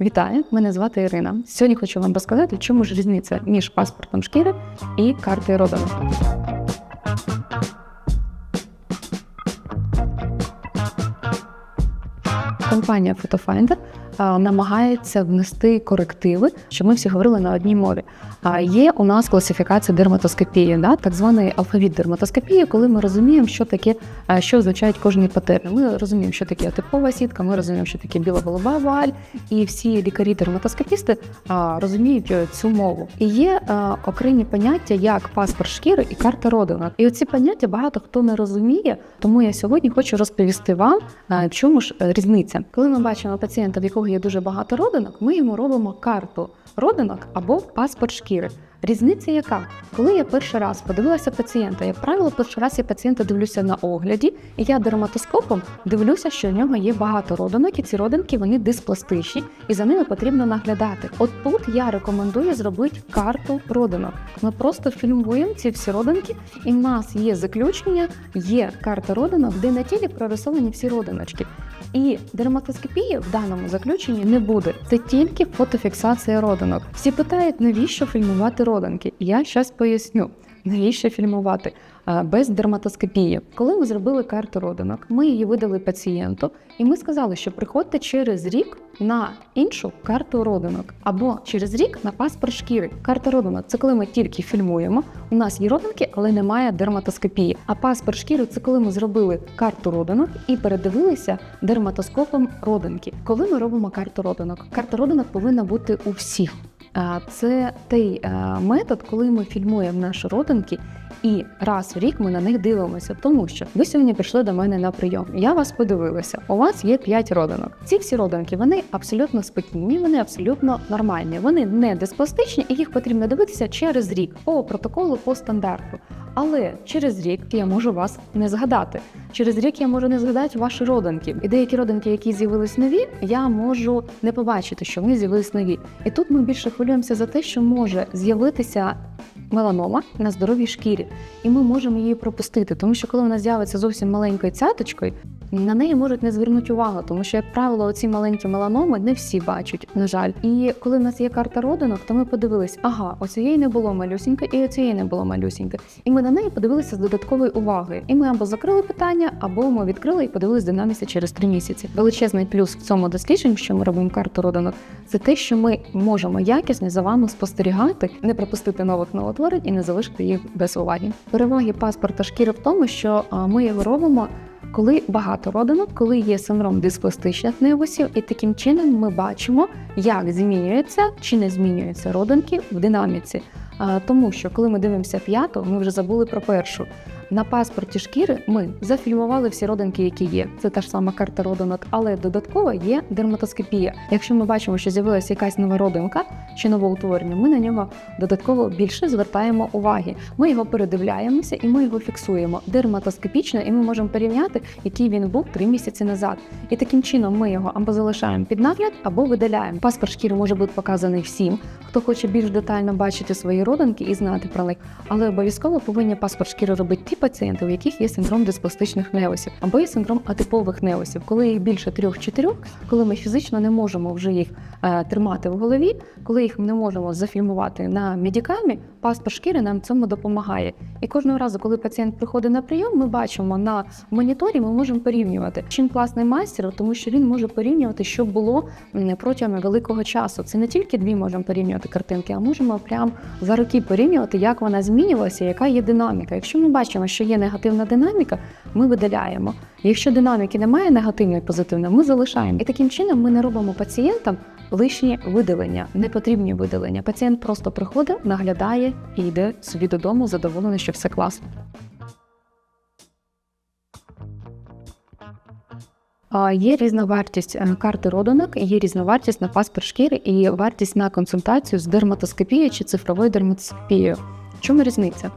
Вітаю, мене звати Ірина. Сьогодні хочу вам розказати, чому ж різниця між паспортом шкіри і картою роду. Компанія PhotoFinder намагається внести корективи, щоб ми всі говорили на одній мові. А є у нас класифікація дерматоскопії, да? так званий алфавіт дерматоскопії, коли ми розуміємо, що таке, що означають кожні патерни. Ми розуміємо, що таке типова сітка, ми розуміємо, що таке біла-голуба вуаль, і всі лікарі-дерматоскопісти розуміють е, цю мову. І є окремі поняття, як паспорт шкіри і карта родинок. І оці поняття багато хто не розуміє, тому я сьогодні хочу розповісти вам, в чому ж е, різниця. Коли ми бачимо пацієнта, в якого є дуже багато родинок, ми йому робимо карту родинок або паспорт шкіри. Різниця яка? Коли я перший раз подивилася пацієнта, як правило, перший раз я пацієнта дивлюся на огляді, і я дерматоскопом дивлюся, що в нього є багато родинок, і ці родинки вони диспластичні, і за ними потрібно наглядати. От тут я рекомендую зробити карту родинок. Ми просто фільмуємо ці всі родинки, і в нас є заключення, є карта родинок, де на тілі прорисовані всі родиночки. І дерматоскопії в даному заключенні не буде. Це тільки фотофіксація родинок. Всі питають, навіщо фільмувати родинки? Я щас поясню. Навіщо фільмувати без дерматоскопії? Коли ми зробили карту родинок, ми її видали пацієнту, і ми сказали, що приходьте через рік на іншу карту родинок або через рік на паспорт шкіри. Карта родинок це коли ми тільки фільмуємо. У нас є родинки, але немає дерматоскопії. А паспорт шкіри це коли ми зробили карту родинок і передивилися дерматоскопом родинки. Коли ми робимо карту родинок, карта родинок повинна бути у всіх. А, Це той е, метод, коли ми фільмуємо наші родинки. І раз в рік ми на них дивимося, тому що ви сьогодні прийшли до мене на прийом. Я вас подивилася. У вас є 5 родинок. Ці всі родинки вони абсолютно спокійні, вони абсолютно нормальні. Вони не диспластичні, і їх потрібно дивитися через рік по протоколу, по стандарту. Але через рік я можу вас не згадати. Через рік я можу не згадати ваші родинки. І деякі родинки, які з'явились нові, я можу не побачити, що вони з'явились нові. І тут ми більше хвилюємося за те, що може з'явитися меланома на здоровій шкірі, і ми можемо її пропустити, тому що коли вона з'явиться зовсім маленькою цяточкою, на неї можуть не звернути увагу, тому що, як правило, оці маленькі меланоми не всі бачать, на жаль. І коли в нас є карта родинок, то ми подивились, ага, оцієї не було малюсінька, і оцієї не було малюсінька. І ми на неї подивилися з додатковою увагою. І ми або закрили питання, або ми відкрили і подивились динаміці через три місяці. Величезний плюс в цьому дослідженні, що ми робимо карту родинок, це те, що ми можемо якісно за вами спостерігати, не пропустити нових новотворень і не залишити їх без уваги. Переваги паспорта шкіри в тому, що ми його робимо. Коли багато родинок, коли є синдром диспластичних невусів, і таким чином ми бачимо, як змінюються чи не змінюються родинки в динаміці. Тому що коли ми дивимося п'яту, ми вже забули про першу. На паспорті шкіри ми зафільмували всі родинки, які є. Це та ж сама карта родинок, але додатково є дерматоскопія. Якщо ми бачимо, що з'явилася якась нова родинка чи нове утворення, ми на нього додатково більше звертаємо уваги. Ми його передивляємося і ми його фіксуємо дерматоскопічно, і ми можемо порівняти, який він був три місяці назад. І таким чином ми його або залишаємо під нагляд, або видаляємо. Паспорт шкіри може бути показаний всім, хто хоче більш детально бачити свої родинки і знати про них, але обов'язково повинні паспорт шкіри робити ті пацієнти, у яких є синдром диспластичних неосів, або є синдром атипових неосів, коли їх більше трьох-чотирьох, коли ми фізично не можемо вже їх тримати в голові, коли їх не можемо зафільмувати на медикамі, паспорт шкіри нам цьому допомагає. І кожного разу, коли пацієнт приходить на прийом, ми бачимо на моніторі, ми можемо порівнювати. Чим класний майстер, тому що він може порівнювати, що було протягом великого часу. Це не тільки дві можемо порівнювати картинки, а можемо прям за роки порівнювати, як вона змінювалася, яка є динаміка. Якщо ми бачимо, що є негативна динаміка, ми видаляємо. Якщо динаміки немає негативної, позитивної, ми залишаємо. І таким чином ми не робимо пацієнтам лишні видалення, непотрібні видалення. Пацієнт просто приходить, наглядає і йде собі додому, задоволений, що все класно. Є різна вартість е, карти родинок, є різна вартість на паспорт шкіри і вартість на консультацію з дерматоскопією чи цифровою дерматоскопією. В чому різниця?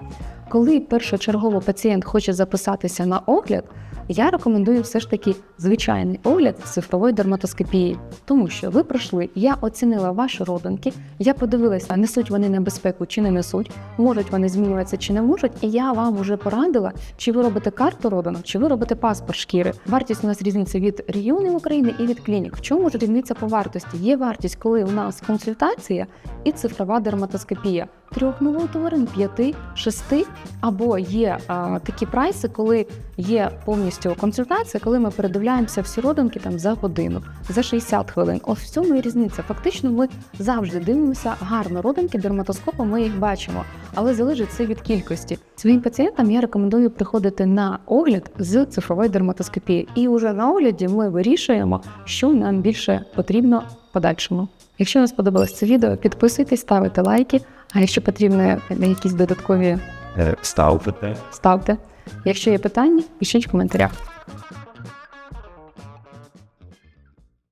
Коли першочергово пацієнт хоче записатися на огляд, Я рекомендую все ж таки звичайний огляд цифрової дерматоскопії, тому що ви пройшли, я оцінила ваші родинки, я подивилася, несуть вони небезпеку чи не несуть, можуть вони змінюватися чи не можуть, і я вам вже порадила, чи ви робите карту родинок, чи ви робите паспорт шкіри. Вартість у нас різниця від регіонів України і від клінік. В чому ж різниця по вартості? Є вартість, коли у нас консультація і цифрова дерматоскопія. Трьох новоутворень, п'яти, шести, або є а, такі прайси, коли є повністю консультація, коли ми передивляємося всі родинки там за годину, за 60 хвилин. Ось в цьому і різниця. Фактично, ми завжди дивимося гарно родинки дерматоскопом, ми їх бачимо, але залежить це від кількості. Своїм пацієнтам я рекомендую приходити на огляд з цифрової дерматоскопії, і вже на огляді ми вирішуємо, що нам більше потрібно подальшому. Якщо вам сподобалось це відео, підписуйтесь, ставте лайки. А якщо потрібні якісь додаткові Е, Ставте. ставте. Якщо є питання, пишіть в коментарях.